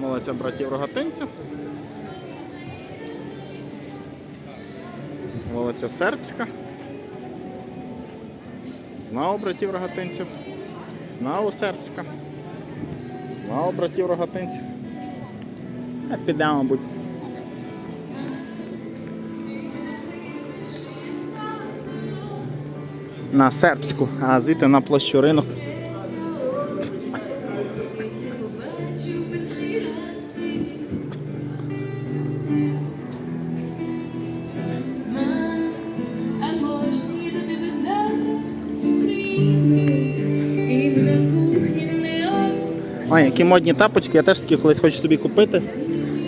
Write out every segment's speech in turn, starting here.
Молодця братів рогатинців. Вулиця Сербська. Знову братів рогатинців. Знову Сербська. Знову братів рогатинців. Підемо, мабуть. На сербську, а звідти на площу ринок. Ой, які модні тапочки, я теж такі колись хочу собі купити.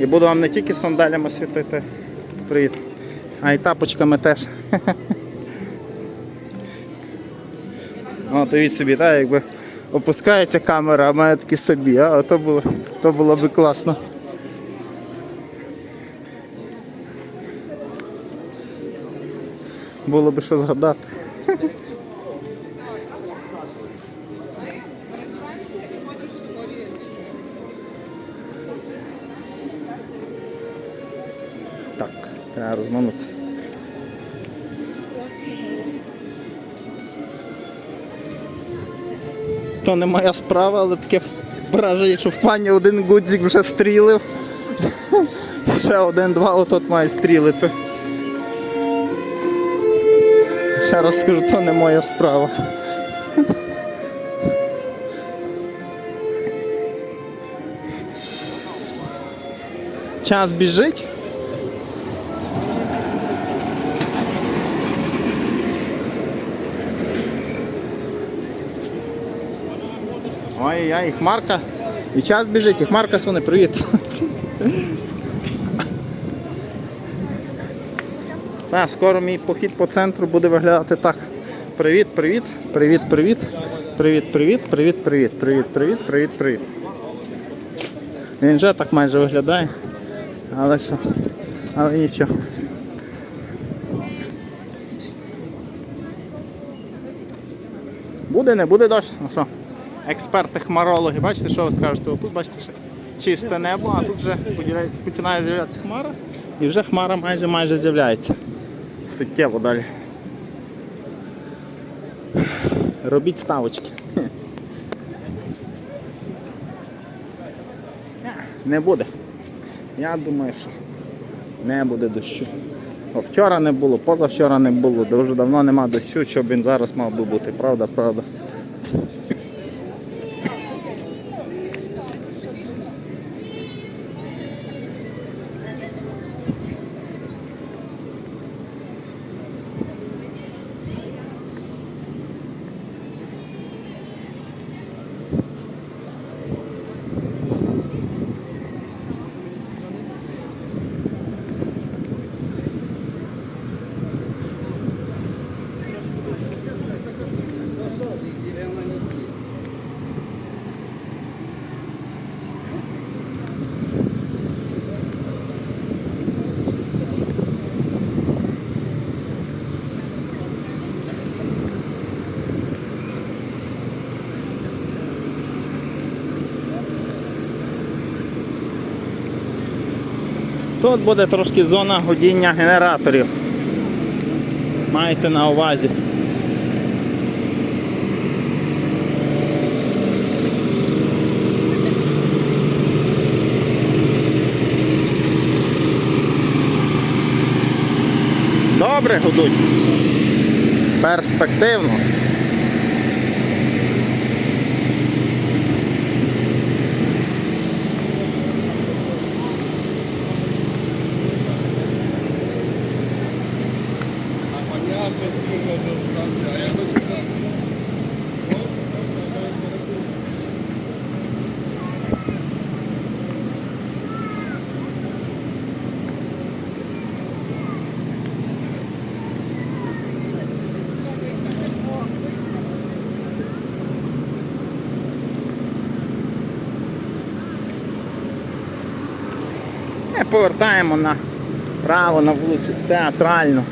І буду вам не тільки сандалями світити. Привіт. А й тапочками теж. О, дивіть собі, так, якби опускається камера, а мене такі собі, а то було, то було би класно. Було би що згадати. розминутися. То не моя справа, але таке враження, що в пані один гудзик вже стрілив. Ще один-два отут має стрілити. Ще раз скажу, то не моя справа. Час біжить. Ой-яй, хмарка. І час біжить, і хмарка суне, привіт. А, скоро мій похід по центру буде виглядати так. Привіт-привіт, привіт-привіт, привіт-привіт, привіт-привіт, привіт-привіт, привіт-привіт. Він вже так майже виглядає, але що, але нічого. Буде, не буде дощ, ну що? Експерти хмарологи, бачите, що ви скажете? Тут бачите, що чисте небо, а тут вже починає з'являтися хмара, і вже хмара майже майже з'являється. Суттєво далі. Робіть ставочки. Не буде. Я думаю, що не буде дощу. О, вчора не було, позавчора не було, дуже давно нема дощу, щоб він зараз мав би бути, правда, правда. Тут буде трошки зона годіння генераторів. Маєте на увазі. Добре гудуть. Перспективно. Повертаємо на право на вулицю театральну.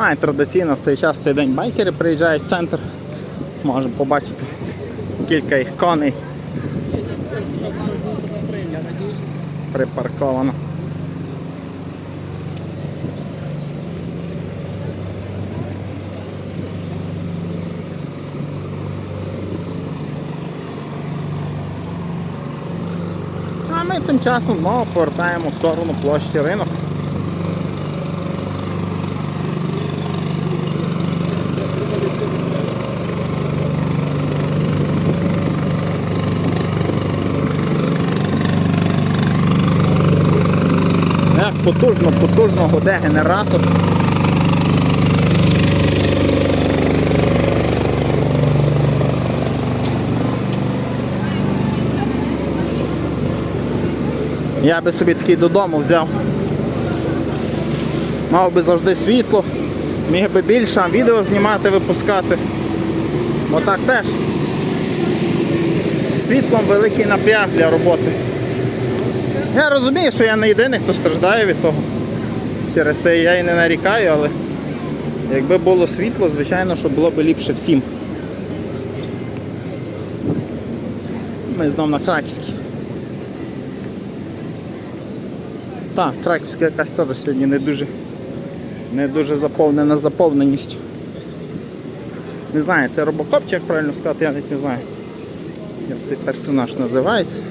А, і традиційно в цей час в цей день байкери приїжджають в центр. Можемо побачити кілька їх коней. Припарковано. А ми тим часом знову повертаємо в сторону площі ринок. Як потужно, потужно гуде генератор. Я би собі такий додому взяв. Мав би завжди світло, міг би більше відео знімати, випускати. Бо так теж. Світлом великий напряг для роботи. Я розумію, що я не єдиний, хто страждає від того. Через це я і не нарікаю, але якби було світло, звичайно, що було б ліпше всім. Ми знов на Краківській. Так, Краківська якась теж сьогодні не дуже, не дуже заповнена заповненістю. Не знаю, це робокоп, чи як правильно сказати, я навіть не знаю. Як цей персонаж називається.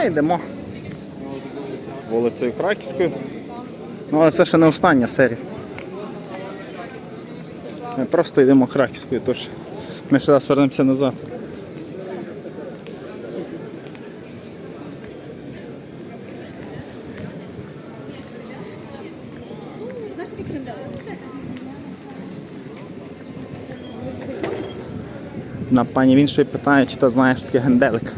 А йдемо. Вулицею Краківською. Ну, але це ще не остання серія. Ми просто йдемо Краківською, тож ми ще раз вернемося назад. На пані він ще питає, чи ти знаєш таке генделик.